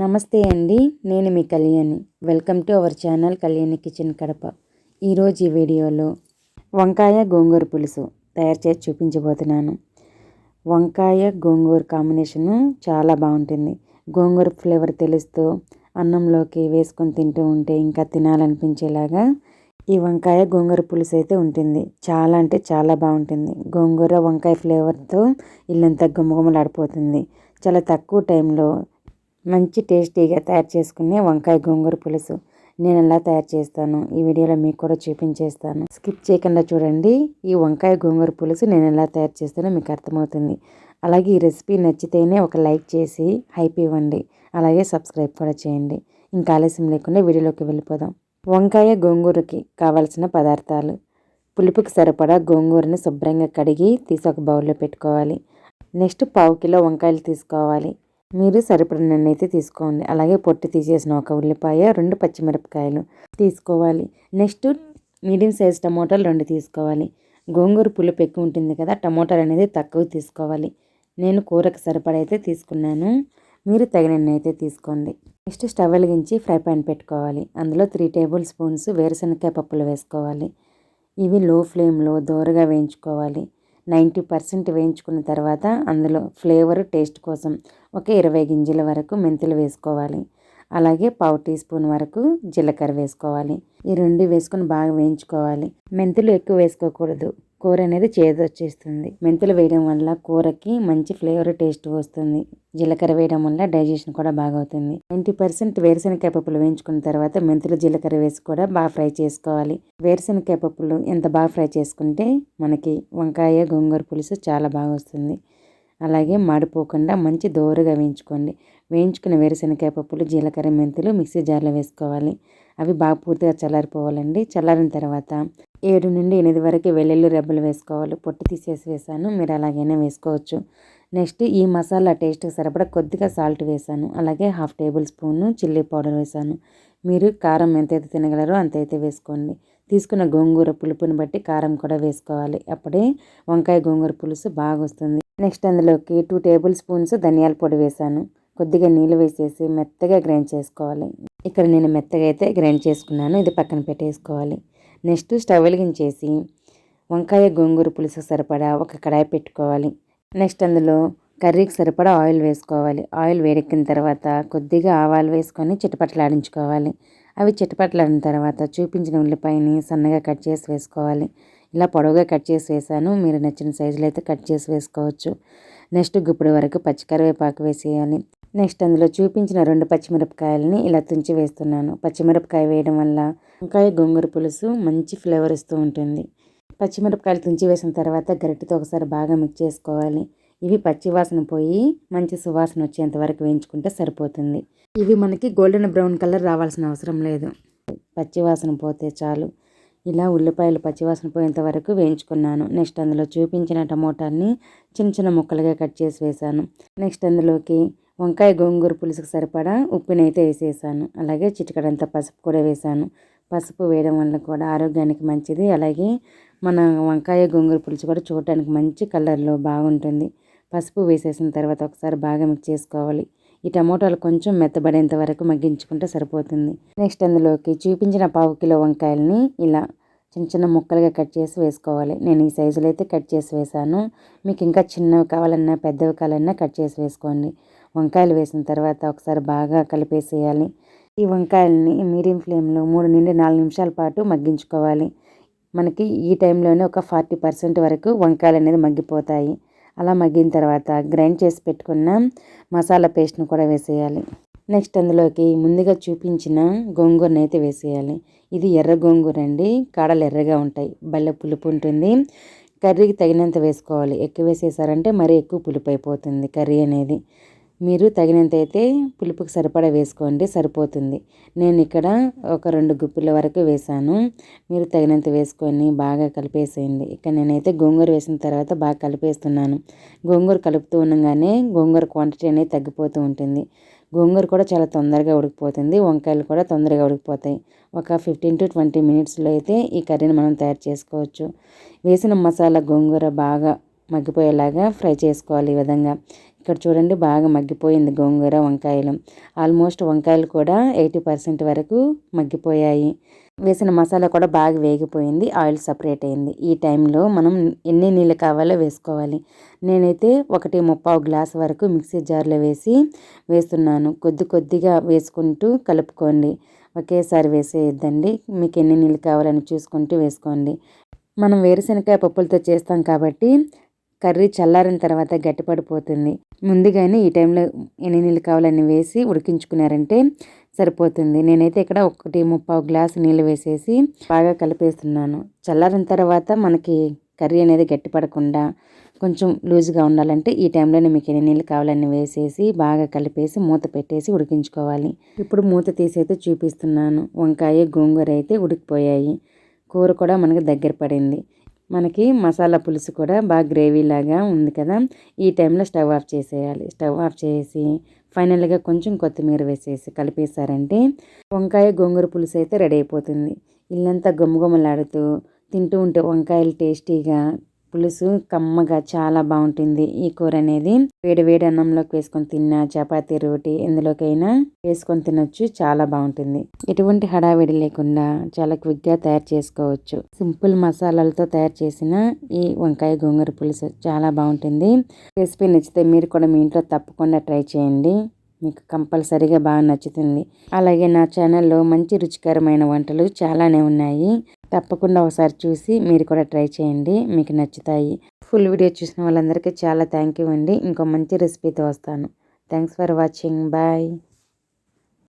నమస్తే అండి నేను మీ Kalyani. Welcome to our channel Kalyani kitchen Kadapa. ఈరోజు ఈ వీడియోలో వంకాయ గోంగూర పులుసు తయారు చేసి చూపించబోతున్నాను. వంకాయ గోంగూర కాంబినేషను చాలా బాగుంటుంది. గోంగూర ఫ్లేవర్ తెలుస్తూ అన్నంలోకి వేసుకొని తింటూ ఉంటే ఇంకా తినాలనిపించేలాగా ఈ వంకాయ గోంగూర పులుసు అయితే ఉంటుంది. చాలా అంటే చాలా బాగుంటుంది. గోంగూర వంకాయ ఫ్లేవర్తో ఇల్లంతా గుమగుమలాడిపోతుంది. చాలా తక్కువ టైంలో మంచి టేస్టీగా తయారు చేసుకునే వంకాయ గోంగూర పులుసు. నేను ఎలా తయారు చేస్తాను? ఈ వీడియోలో మీకు కూడా చూపించేస్తాను. స్కిప్ చేయకుండా చూడండి. ఈ వంకాయ గోంగూర పులుసు నేను ఎలా తయారు చేస్తానో మీకు అర్థమవుతుంది. అలాగే ఈ రెసిపీ నచ్చితేనే ఒక లైక్ చేసి హైప్ ఇవ్వండి. అలాగే సబ్స్క్రైబ్ కూడా చేయండి. ఇంకా ఆలస్యం లేకుండా వీడియోలోకి వెళ్ళిపోదాం. వంకాయ గోంగూరకి కావలసిన పదార్థాలు. పులుపుకి సరిపడా గోంగూరని శుభ్రంగా కడిగి తీసి ఒక బౌల్లో పెట్టుకోవాలి. నెక్స్ట్ పావు కిలో వంకాయలు తీసుకోవాలి. మీరు సరిపడినన్ని అయితే తీసుకోండి. అలాగే పొట్టు తీసేసిన ఒక ఉల్లిపాయ రెండు పచ్చిమిరపకాయలు తీసుకోవాలి. నెక్స్ట్ మీడియం సైజ్ టమోటాలు రెండు తీసుకోవాలి. గోంగూర పులుపు ఎక్కువ ఉంటుంది కదా టమోటాలు అనేది తక్కువ తీసుకోవాలి. నేను కూరకు సరిపడైతే తీసుకున్నాను. మీరు తగినన్ని అయితే తీసుకోండి. నెక్స్ట్ స్టవ్ వెలిగించి ఫ్రై పాన్ పెట్టుకోవాలి. అందులో త్రీ టేబుల్ స్పూన్స్ వేరుశనగకాయ పప్పులు వేసుకోవాలి. ఇవి లో ఫ్లేమ్లో దోరగా వేయించుకోవాలి. నైంటీ పర్సెంట్ వేయించుకున్న తర్వాత అందులో ఫ్లేవర్ టేస్ట్ కోసం ఒక ఇరవై గింజల వరకు మెంతులు వేసుకోవాలి. అలాగే పావు టీ స్పూన్ వరకు జీలకర్ర వేసుకోవాలి. ఈ రెండు వేసుకొని బాగా వేయించుకోవాలి. మెంతులు ఎక్కువ వేసుకోకూడదు. కూర అనేది చేదొచ్చేస్తుంది మెంతులు వేయడం వల్ల కూరకి మంచి ఫ్లేవర్ టేస్ట్ వస్తుంది. జీలకర్ర వేయడం వల్ల డైజెషన్ కూడా బాగా అవుతుంది. నైంటీ పర్సెంట్ వేరుశెనగ పప్పులు వేయించుకున్న తర్వాత మెంతులు జీలకర్ర వేసి కూడా బాగా ఫ్రై చేసుకోవాలి. వేరుశెనగ పప్పులు ఎంత బాగా ఫ్రై చేసుకుంటే మనకి వంకాయ గోంగూర పులుసు చాలా బాగా వస్తుంది. అలాగే మాడిపోకుండా మంచి దోరగా వేయించుకోండి. వేయించుకున్న వేరుశెనగ పప్పులు జీలకర్ర మెంతులు మిక్సీ జార్లో వేసుకోవాలి. అవి బాగా పూర్తిగా చల్లారిపోవాలండి. చల్లారిన తర్వాత ఏడు నుండి ఎనిమిది వరకు వెల్లుల్లి రెబ్బలు వేసుకోవాలి. పొట్టు తీసేసి వేసాను. మీరు అలాగైనా వేసుకోవచ్చు. నెక్స్ట్ ఈ మసాలా టేస్ట్కి సరిపడా కొద్దిగా సాల్ట్ వేసాను. అలాగే half table spoon chilli powder వేసాను. మీరు కారం ఎంతైతే తినగలరో అంతైతే వేసుకోండి. తీసుకున్న గోంగూర పులుపుని బట్టి కారం కూడా వేసుకోవాలి. అప్పుడే వంకాయ గోంగూర పులుసు బాగా వస్తుంది. నెక్స్ట్ అందులోకి టూ టేబుల్ స్పూన్స్ ధనియాల పొడి వేసాను. కొద్దిగా నీళ్ళు వేసేసి మెత్తగా గ్రైండ్ చేసుకోవాలి. ఇక్కడ నేను మెత్తగా అయితే గ్రైండ్ చేసుకున్నాను. ఇది పక్కన పెట్టేసుకోవాలి. నెక్స్ట్ స్టవ్ వెలిగించేసి వంకాయ గోంగూర పులుసు సరిపడా ఒక కడాయి పెట్టుకోవాలి. నెక్స్ట్ అందులో కర్రీకి సరిపడా ఆయిల్ వేసుకోవాలి. ఆయిల్ వేడెక్కిన తర్వాత కొద్దిగా ఆవాలు వేసుకొని చిటపట్లాడించుకోవాలి. అవి చిటపట్లాడిన తర్వాత చూపించిన ఉల్లిపాయని సన్నగా కట్ చేసి వేసుకోవాలి. ఇలా పొడవుగా కట్ చేసి వేసాను. మీరు నచ్చిన సైజులో అయితే కట్ చేసి వేసుకోవచ్చు. నెక్స్ట్ గుప్పుడు వరకు పచ్చికరివేపాకు వేసేయాలి. నెక్స్ట్ అందులో చూపించిన రెండు పచ్చిమిరపకాయలని ఇలా తుంచి వేస్తున్నాను. పచ్చిమిరపకాయ వేయడం వల్ల వంకాయ గోంగూర పులుసు మంచి ఫ్లేవర్ ఇస్తూ ఉంటుంది. పచ్చిమిరపకాయలు తుంచి వేసిన తర్వాత గరిటెతో ఒకసారి బాగా మిక్స్ చేసుకోవాలి. ఇవి పచ్చి వాసన పోయి మంచి సువాసన వచ్చేంత వరకు వేయించుకుంటే సరిపోతుంది. ఇవి మనకి గోల్డెన్ బ్రౌన్ కలర్ రావాల్సిన అవసరం లేదు. పచ్చి వాసన పోతే చాలు. ఇలా ఉల్లిపాయలు పచ్చివాసన పోయేంత వరకు వేయించుకున్నాను. నెక్స్ట్ అందులో చూపించిన టమోటాని చిన్న చిన్న ముక్కలుగా కట్ చేసి వేసాను నెక్స్ట్ అందులోకి వంకాయ గోంగూర పులుసుకు సరిపడా ఉప్పునైతే వేసేసాను. అలాగే చిటికడంత పసుపు కూడా వేసాను. పసుపు వేయడం వల్ల కూడా ఆరోగ్యానికి మంచిది. అలాగే మన వంకాయ గోంగూర పులుసు కూడా చూడటానికి మంచి కలర్లో బాగుంటుంది. పసుపు వేసేసిన తర్వాత ఒకసారి బాగా మిక్స్ చేసుకోవాలి. ఈ టమోటాలు కొంచెం మెత్తబడేంత వరకు మగ్గించుకుంటే సరిపోతుంది. నెక్స్ట్ అందులోకి చూపించిన పావు కిలో వంకాయలని ఇలా చిన్న చిన్న ముక్కలుగా కట్ చేసి వేసుకోవాలి. నేను ఈ సైజులో అయితే కట్ చేసి వేసాను. మీకు ఇంకా చిన్నవి కావాలన్నా పెద్దవి కావాలన్నా కట్ చేసి వేసుకోండి. వంకాయలు వేసిన తర్వాత ఒకసారి బాగా కలిపేసేయాలి. ఈ వంకాయలని మీడియం ఫ్లేమ్లో మూడు నుండి నాలుగు నిమిషాల పాటు మగ్గించుకోవాలి. మనకి ఈ టైంలోనే ఒక ఫార్టీ పర్సెంట్ వరకు వంకాయలు అనేది మగ్గిపోతాయి. అలా మగ్గిన తర్వాత గ్రైండ్ చేసి పెట్టుకున్న మసాలా పేస్ట్ను కూడా వేసేయాలి. నెక్స్ట్ అందులోకి ముందుగా చూపించిన గోంగూరని అయితే వేసేయాలి. ఇది ఎర్ర గోంగూర అండి. కాడలు ఎర్రగా ఉంటాయి. బల్ల పులుపు ఉంటుంది. కర్రీకి తగినంత వేసుకోవాలి. ఎక్కువ వేసేసారంటే మరీ ఎక్కువ పులుపు అయిపోతుంది కర్రీ అనేది. మీరు తగినంత అయితే పులుపుకి సరిపడా వేసుకోండి సరిపోతుంది. నేను ఇక్కడ ఒక రెండు గుప్పిల వరకు వేసాను మీరు తగినంత వేసుకొని బాగా కలిపేసేయండి. ఇక్కడ నేనైతే గోంగూర వేసిన తర్వాత బాగా కలిపేస్తున్నాను. గోంగూర కలుపుతూ ఉండగానే గోంగూర క్వాంటిటీ అనేది తగ్గిపోతూ ఉంటుంది. గోంగూర కూడా చాలా తొందరగా ఉడికిపోతుంది. వంకాయలు కూడా తొందరగా ఉడికిపోతాయి. ఒక ఫిఫ్టీన్ టు ట్వంటీ మినిట్స్లో అయితే ఈ కర్రీని మనం తయారు చేసుకోవచ్చు. వేసిన మసాలా గోంగూర బాగా మగ్గిపోయేలాగా ఫ్రై చేసుకోవాలి ఈ విధంగా. ఇక్కడ చూడండి బాగా మగ్గిపోయింది గోంగూర వంకాయలు. ఆల్మోస్ట్ వంకాయలు కూడా ఎయిటీ పర్సెంట్ వరకు మగ్గిపోయాయి. వేసిన మసాలా కూడా బాగా వేగిపోయింది ఆయిల్ సపరేట్ అయింది. ఈ టైంలో మనం ఎన్ని నీళ్ళు కావాలో వేసుకోవాలి. నేనైతే ఒకటి ముప్పావు గ్లాస్ వరకు మిక్సీ జార్లో వేసి వేస్తున్నాను. కొద్ది కొద్దిగా వేసుకుంటూ కలుపుకోండి. ఒకేసారి వేసేయద్దండి. మీకు ఎన్ని నీళ్ళు కావాలని చూసుకుంటూ వేసుకోండి. మనం వేరుశనగకాయ పప్పులతో చేస్తాం కాబట్టి కర్రీ చల్లారిన తర్వాత గట్టిపడిపోతుంది. ముందుగానే ఈ టైంలో ఎన్ని నీళ్ళు కావాలని వేసి ఉడికించుకున్నారంటే సరిపోతుంది. నేనైతే ఇక్కడ ఒకటి ముప్పావు గ్లాసు నీళ్ళు వేసేసి బాగా కలిపేస్తున్నాను. చల్లారిన తర్వాత మనకి కర్రీ అనేది గట్టిపడకుండా కొంచెం లూజ్గా ఉండాలంటే ఈ టైంలోనే మీకు ఎన్ని నీళ్ళు కావాలని వేసేసి బాగా కలిపేసి మూత పెట్టేసి ఉడికించుకోవాలి. ఇప్పుడు మూత తీసైతే చూపిస్తున్నాను. వంకాయ గోంగూర అయితే ఉడికిపోయాయి. కూర కూడా మనకి దగ్గర పడింది. మనకి మసాలా పులుసు కూడా బాగా గ్రేవీ లాగా ఉంది కదా. ఈ టైంలో స్టవ్ ఆఫ్ చేసేయాలి. స్టవ్ ఆఫ్ చేసి ఫైనల్గా కొంచెం కొత్తిమీర వేసేసి కలిపేశారంటే వంకాయ గోంగూర పులుసు అయితే రెడీ అయిపోతుంది. ఇల్లంతా గుమ్మగుమ్మలాడుతూ తింటూ ఉంటే వంకాయలు టేస్టీగా పులుసు కమ్మగా చాలా బాగుంటుంది. ఈ కూర అనేది వేడి వేడి అన్నంలోకి వేసుకొని తిన్నా చపాతీ రోటి ఎందులోకైనా వేసుకొని తినొచ్చు చాలా బాగుంటుంది. ఎటువంటి హడావిడి లేకుండా చాలా క్విక్గా తయారు చేసుకోవచ్చు. సింపుల్ మసాలాలతో తయారు చేసిన ఈ వంకాయ గోంగూర పులుసు చాలా బాగుంటుంది. రెసిపీ నచ్చితే మీరు కూడా మీ ఇంట్లో తప్పకుండా ట్రై చేయండి. మీకు కంపల్సరీగా బాగా నచ్చుతుంది. అలాగే నా ఛానల్లో మంచి రుచికరమైన వంటలు చాలానే ఉన్నాయి. తప్పకుండా ఒకసారి చూసి మీరు కూడా ట్రై చేయండి. మీకు నచ్చుతాయి. ఫుల్ వీడియో చూసిన వాళ్ళందరికీ చాలా థ్యాంక్ యూ అండి. ఇంకో మంచి రెసిపీతో వస్తాను. Thanks for watching. బాయ్.